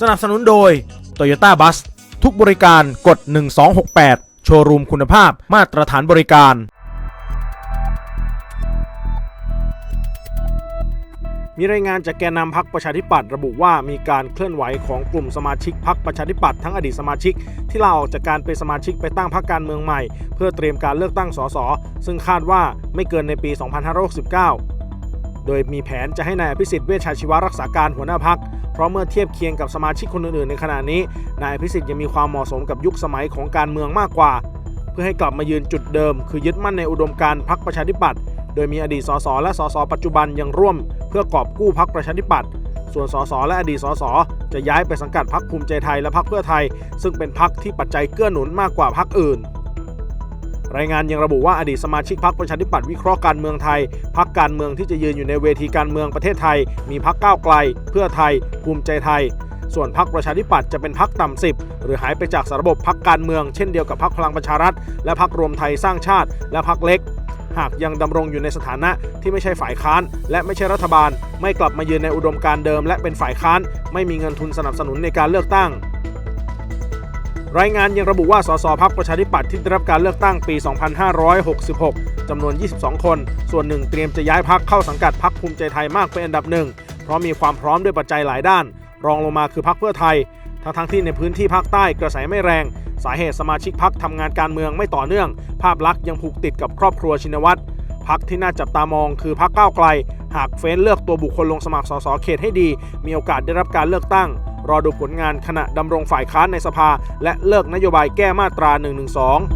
สนับสนุนโดย Toyota Bus ทุกบริการกด 1268 โชว์รูมคุณภาพมาตรฐานบริการ มีรายงานจากแกนนำพักประชาธิปัตย์ระบุว่ามีการเคลื่อนไหวของกลุ่มสมาชิกพักประชาธิปัตย์ทั้งอดีตสมาชิก ที่ลาออกจากการเป็นสมาชิกไปตั้งพรรคการเมืองใหม่ เพื่อเตรียมการเลือกตั้งสสซึ่งคาดว่าไม่เกินในปี 2569 โดยมีแผนจะให้นายอภิสิทธิ์เวชชาชีวรักษาการหัวหน้าพัก เพราะเมื่อเทียบเคียงกับสมาชิกคนอื่นๆในขณะนี้ นายอภิสิทธิ์ยังมีความเหมาะสมกับยุคสมัยของการเมืองมากกว่า เพื่อให้กลับมายืนจุดเดิม คือยึดมั่นในอุดมการณ์พรรคประชาธิปัตย์โดยมีอดีตสสและสสปัจจุบันยังร่วม เพื่อกอบกู้พรรคประชาธิปัตย์ส่วนสสและอดีตสสจะย้ายไปสังกัดพรรคภูมิใจไทยและพรรคเพื่อไทย ซึ่งเป็นพรรคที่ปัจจัยเกื้อหนุนมากกว่าพรรคอื่น รายงานยังระบุว่าอดีตสมาชิกพรรคประชาธิปัตย์วิเคราะห์การเมืองไทยพรรคการเมืองที่จะยืนอยู่ในเวทีการเมืองประเทศไทย มีพรรคก้าวไกล เพื่อไทย ภูมิใจไทย ส่วนพรรคประชาธิปัตย์จะเป็นพรรคต่ำสิบหรือหายไปจากสารบบพรรคการเมืองเช่นเดียวกับพรรคพลังประชารัฐและพรรครวมไทยสร้างชาติ และพรรคเล็ก หากยังดำรงอยู่ในสถานะที่ไม่ใช่ฝ่ายค้าน และไม่ใช่รัฐบาล ไม่กลับมายืนในอุดมการเดิม และเป็นฝ่ายค้าน ไม่มีเงินทุนสนับสนุนในการเลือกตั้ง รายงานยังระบุว่าสสพักประชาธิปัตย์ที่ได้รับการเลือกตั้งปี 2566 จำนวน 22 คน ส่วนหนึ่งเตรียมจะย้ายพักเข้าสังกัดพักภูมิใจไทยมากเป็นอันดับหนึ่ง เพราะมีความพร้อมด้วยปัจจัยหลายด้าน รองลงมาคือพักเพื่อไทย ทั้งทั้งๆที่ในพื้นที่ภาคใต้กระแสไม่แรง สาเหตุสมาชิกพักทำงานการเมืองไม่ต่อเนื่อง ภาพลักษณ์ยังผูกติดกับครอบครัวชินวัตรพักที่น่าจับตามองคือพักก้าวไกล หากเฟ้นเลือกตัวบุคคลลงสมัครสสเขตให้ดี มีโอกาสได้รับการเลือกตั้ง รอดูผลงานขณะดำรงฝ่ายค้านในสภา และเลิกนโยบายแก้มาตรา 112